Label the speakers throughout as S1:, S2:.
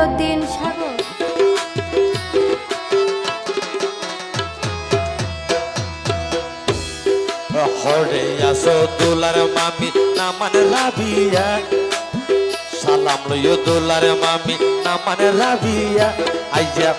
S1: জলালুদ্দিন সাগর।
S2: হরে আসো দোলার মামি, নামান লাভিয়া সালাম লইও দোলার মামি, নামান লাভিয়া আইয়া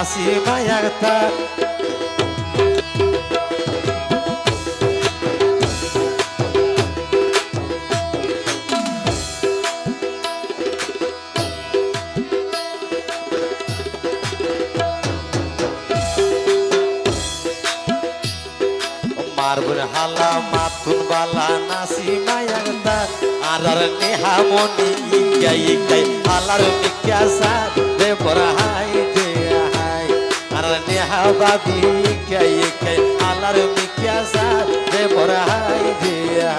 S2: Nasima yakta Marbun hala matun bala nasima yakta Arar ni hamoni ikay ikay Alar ni kyasar বাদি কে কে আলার মিকা সা দে বড় হাই দিয়া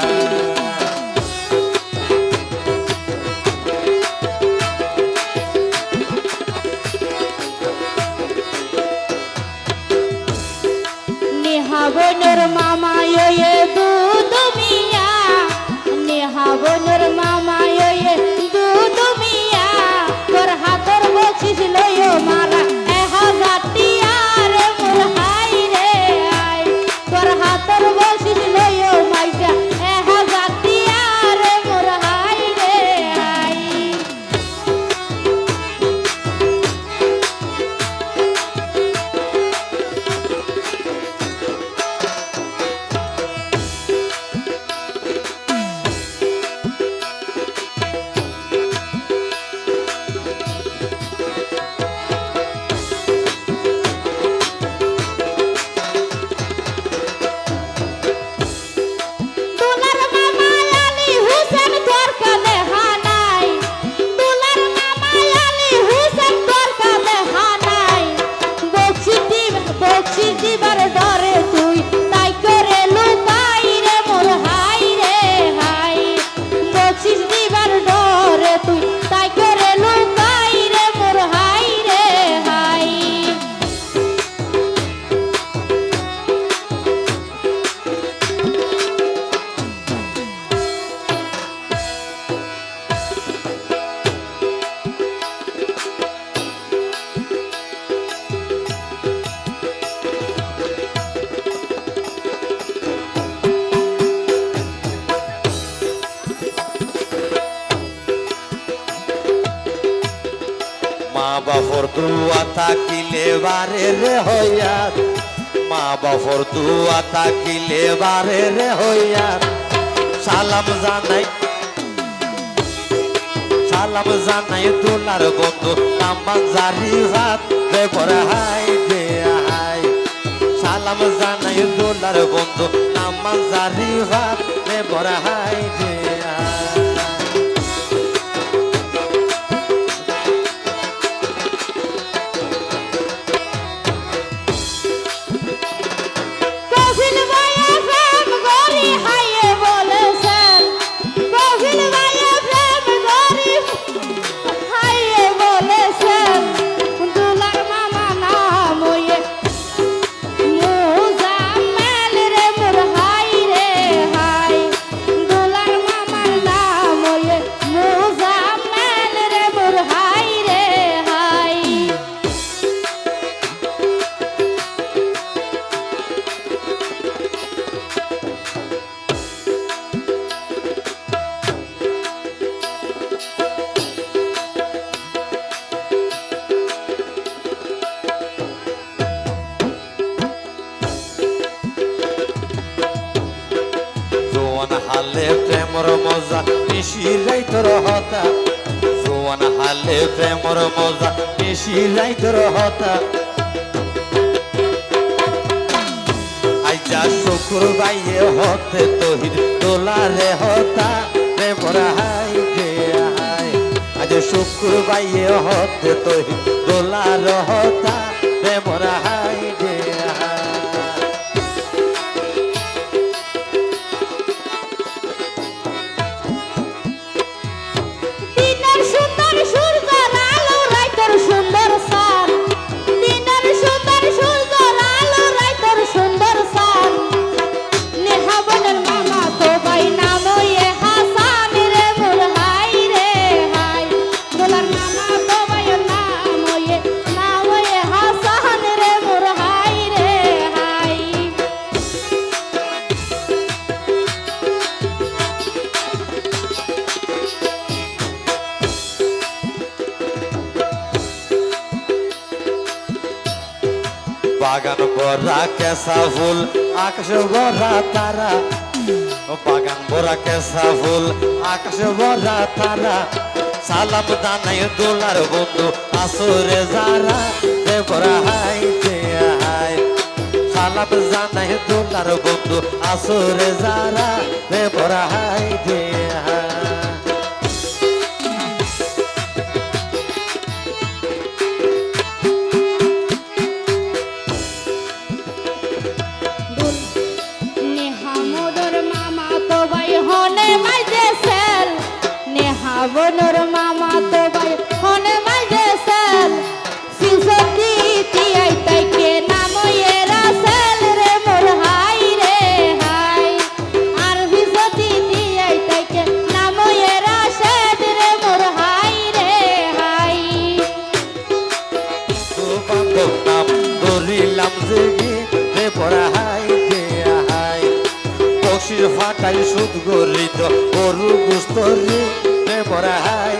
S2: দুয়া থাকিলে বারে রে হইয়া। মা বাপর দুয়া থাকিলে বারে রে হইয়া। সালাম জানাই সালাম জানাই তোলার বন্ধু, আমার জারি হাত রে করে হাই দে হাই। সালাম জানাই তোলার বন্ধু, আমার জারি হাত রে করে হাই দে
S3: হালে প্রেমর মজা মিশিলাই তোর হতা। জোয়ান হালে প্রেমর মজা মিশিলাই তোর হতা। আইজা শুকুর বাইয়ে হতে তহির দোলারে হতা। রে বড় হাই যে হাই, আজ শুকুর বাইয়ে হতে তহির দোলার হতা। রে বড় হাই কেসা ফুল আকাশ ভরা তারা বাগান ভরা কেসা ফুল আকাশ ভরা তারা, সালাম দানাই দোলার বন্ধু, আসরে যারা রে ভরা হাই হাই সালাম জানাই দোলার বন্ধু, আসরে যারা রে ভরা হাই দে ফাটাই সুদ গরিত গরু গুস্তরি রে দে হাই।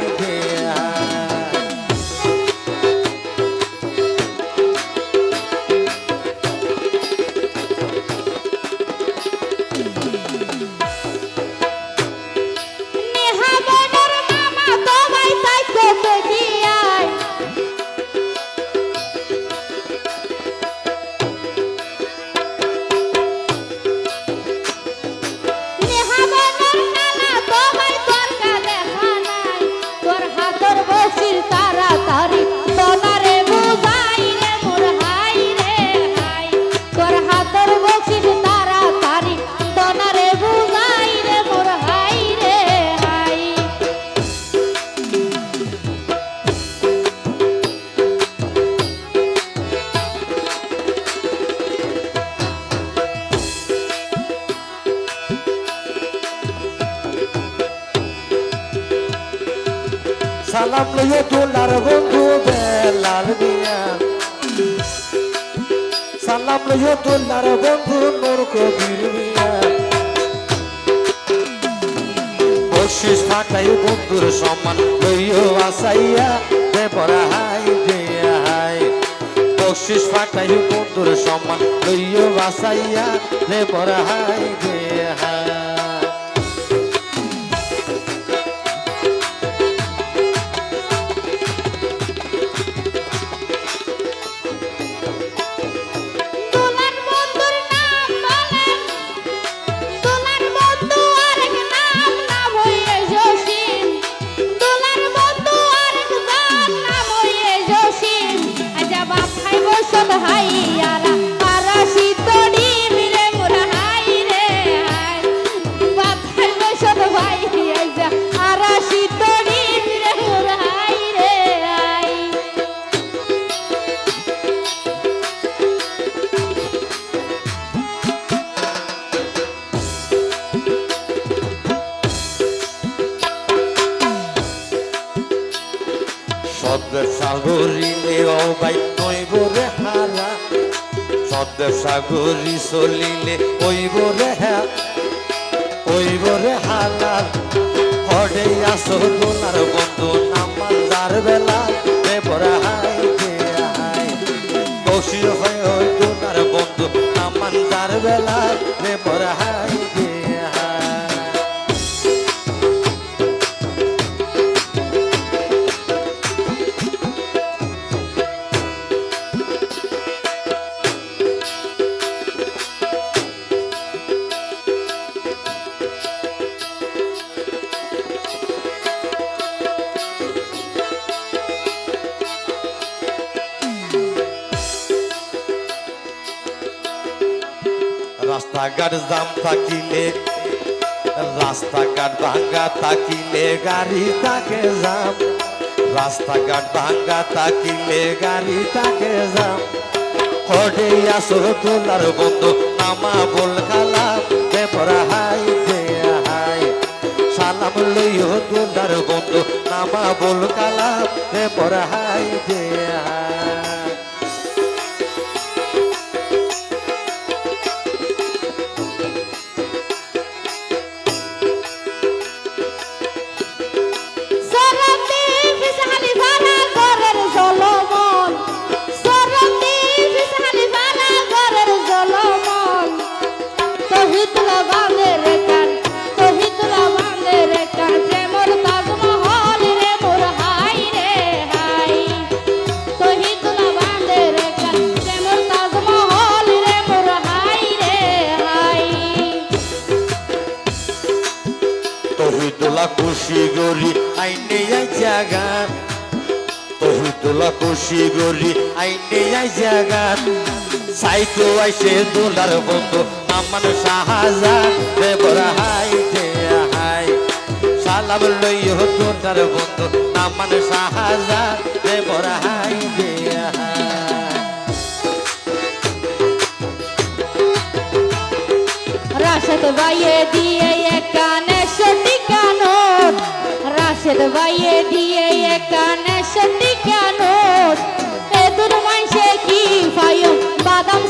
S3: বন্ধুর সম্মান
S2: লইয় বাসাইয়া রে পড়াই রে
S3: দে সাগরিলে অবাই নইব রে হারা সদ্যের সাগরি চলিলে ওইব রে হা ওইব রে হালার হডে আসো দোলার বন্ধু নামাল যার বেলা। রে পরা হাই দে হাই বসি হয় ওই বন্ধু নামান যার বেলা। রে হাই হাই রাস্তাঘাট জাম থাকিলে, রাস্তাঘাট ভাঙ্গা থাকিলে গাড়ি তাকে যাম রাস্তাঘাট ভাঙ্গা থাকিলে গাড়ি তাকে যাম হডে আসর তোলার বন্ধু নামা বল খালাম বেপরা হাই, দে হাই। সালাম লইও তোলার বন্ধু নামা বল কালাম বেপরা হাই, দে হাই। গরি আইনে আই জাগান সাইতো আইসে দোলার বন্ধু আমান শাহজান দেবরা হাই দে হাই সালাম লইও দোলার বন্ধু আমান শাহজান দেবরা হাই
S2: রাশেদ ভাইয়ে দিয়ে কানে সটি কানোট রাশেদ ভাইয়ে দিয়ে কানে সটি কি ফায়ম বাদাম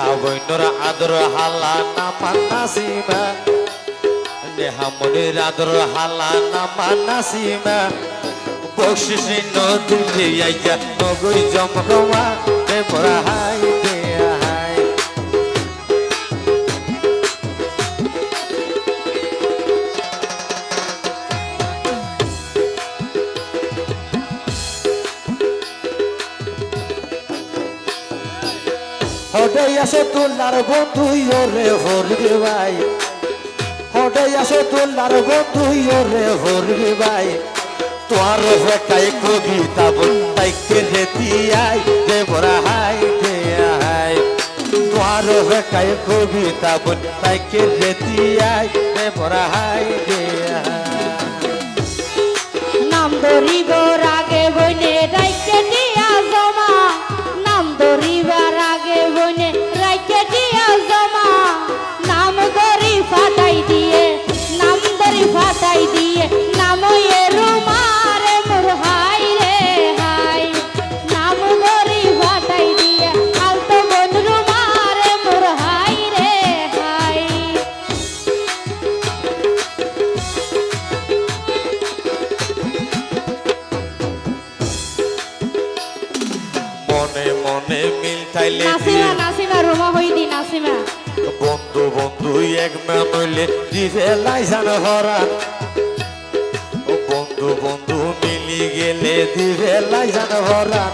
S3: নেহা বৈনর আদর হালা না মান্না সীমা নেহা মনির আদর হালা না মান্না সীমা বকশিস নদী আইয়া নগরী জমকমা রে পরা হাই আসে তোলার বন্ধু রে হরবে ভাই। হডে আসে তোলার বন্ধু রে হরবে ভাই। তোর ফেকাই কবিতা বল তাইকে রেতি আই দে বড়া হাই দে হাই। তোর ফেকাই কবিতা বল তাইকে রেতি আই দে বড়া হাই দে হাই।
S2: নাম ধরিবার আগে বইনে রাইকে নাসিমা নাসিমা রুমা হই নাসিমা।
S3: বন্ধু বন্ধু এক নইলে দিছে লাইসান হরা। বন্ধু বন্ধু মিলি গেলে দিবে লাইসান হরা।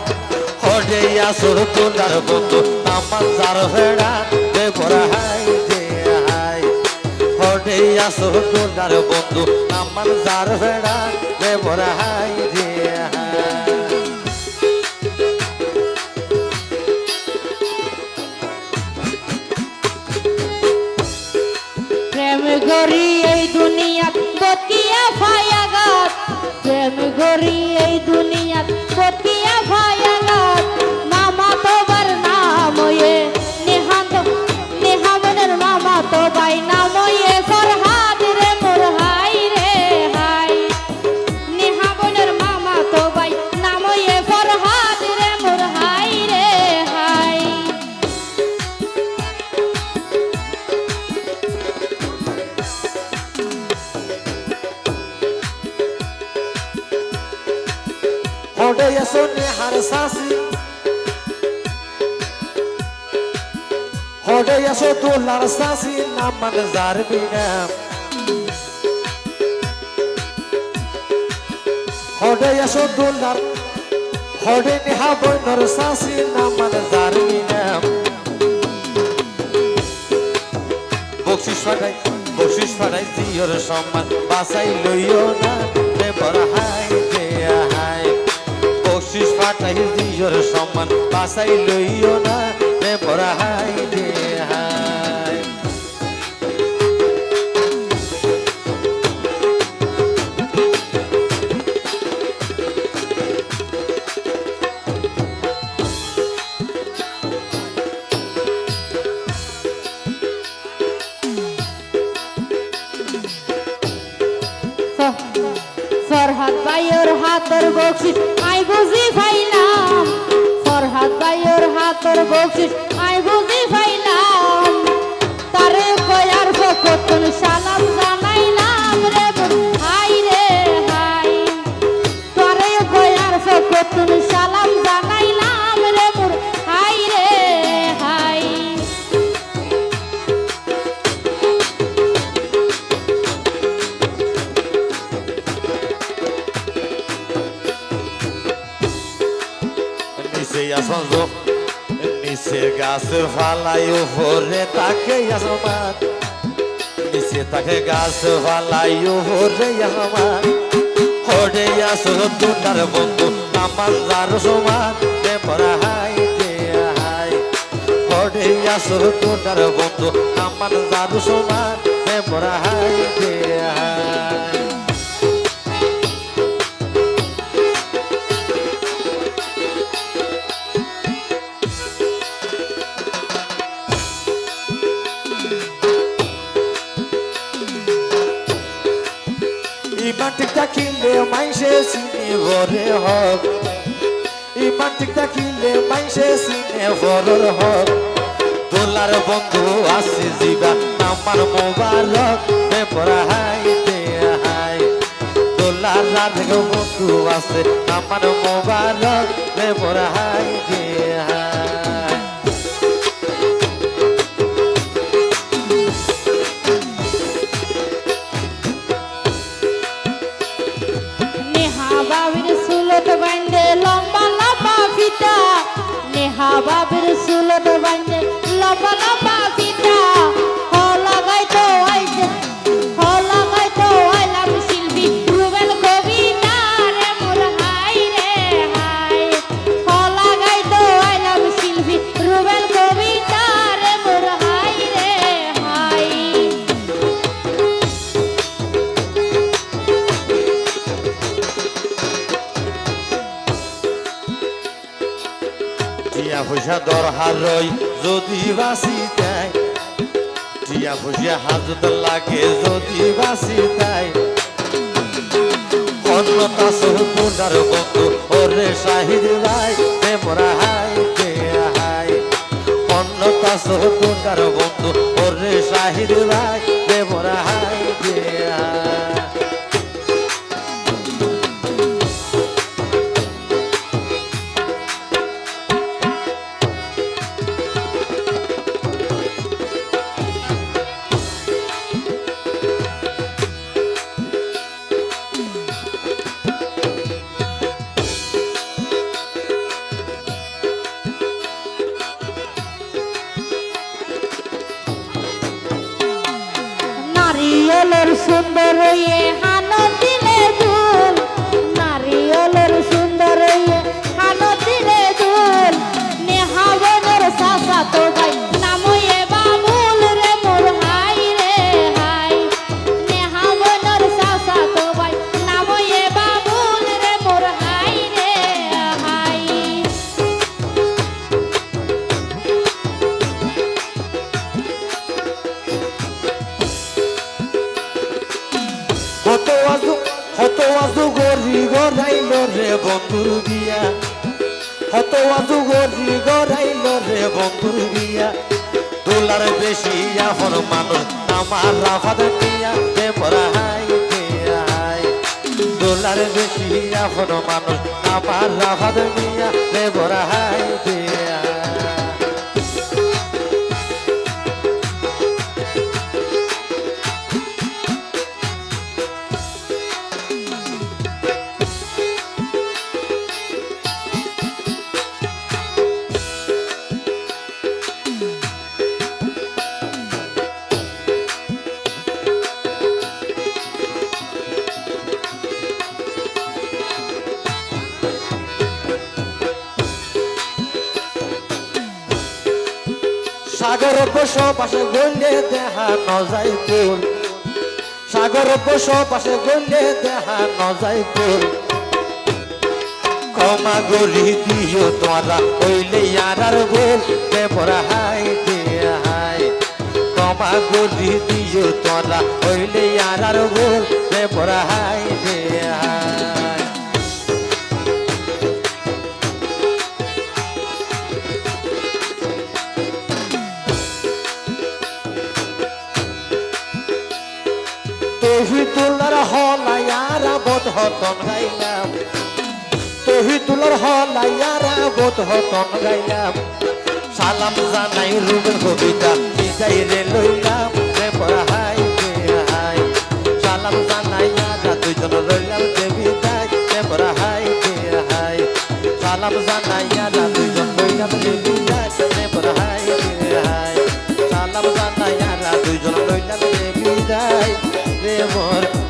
S3: হরে আসর তোলার বন্ধু আমার যার ভেড়া দে ভরা হাই দে হাই। হরে আসর তোলার বন্ধু আমার যার ভেড়া দে ভরা হাই দে
S2: গরি এই দুনিয়াত কতিয়া ফায়াগত প্রেম গরি এই দুনিয়াত
S3: হরে এসো তোলার শাসি নাম মানে যার বিনাম হরে এসো তোলার হরে নেহা বইনর শাসি নাম মানে যার বিনাম বকশিস ফাটাই বকশিস ফাটাই দিয়র সম্মান বাসাই লইও না রে বড় হাই দে হাই বকশিস ফাটাই
S2: ফরহাদ ভাইয়ের হাতের বকশিস আই বুঝি ফাইলাম ফরহাদ ভাইয়ের হাতের বকশিস আই বুঝি ফাইলাম তারে কয়ার ফকতন সালাম জানাইলাম রে হাই রে হাই তারে কয়ার ফকতন
S3: গাছ ফালাই উপরে তাকে আসমান নিচে তাকে গাছ ফালাই উপরে আমার। হরে আসো দুটার বন্ধু, আমার যার সমান দে পরা হাই দে হাই। হরে আসো দুটার বন্ধু, আমার যার সমান দে পরা হাই দে হাই। থাকিলে মাইসে চিনে ভরে হক। ইমান ঠিক থাকিলে মাইসে চিনে ভরর হক। দোলার বন্ধু আসি জিবা আমার মোবারক। বে পরা হাই। দোলার রাধে বন্ধু আছে আমার মোবারক। বে পরা হাই।
S2: নেহা বাবির সুলত বান্ধে লম্বা
S3: পয়সা দরহার রই যদি বাসি দেয় টিয়া পয়সা হাজত লাগে যদি বাসি দেয় অন্যতা বন্ধু, ওরে শাহিদ ভাই প্রেমরা হাই। হাই অন্যতা সহুদার বন্ধু, ওরে শাহিদ ভাই প্রেমরা হাই হাই।
S2: রে
S3: বন্ধুর বিয়া হত আজু গরি গড়াইল রে বন্ধুর বিয়া দোলার বেশি আহর মানুষ আমার রাফাদ দিয়া দে হাই দোলার বেশি আহর মানুষ আমার রাফাদ দিয়া দে বড় হাই দিয়া সাগর বসো পাশে গলে দেহা নজাই ফুল। সাগর বসো পাশে গলে দেহা নজাই ফুল। ক্ষমা গরি দিও তোরা হইলে আর ভুল। দেবরা হাই দিয়া হাই। ক্ষমা গরি দিও তোরা হইলে আর ভুল। দেবরা হাই তহিতুলার হলায়ারা বোধ হতন গাইলাম। তহিতুলার হলায়ারা বোধ হতন গাইলাম। সালাম জানাই রুবের কবিতা, বিদায় রে লইলাম রে পড়াহাই হাই। সালাম জানাই আরা দুইজন লইলাম রে বিদায় রে পড়াহাই হাই। সালাম জানাই আরা দুইজন লইলাম রে বিদায় রে পড়াহাই হাই। সালাম জানাই আরা দুইজন লইলাম রে বিদায় দেবর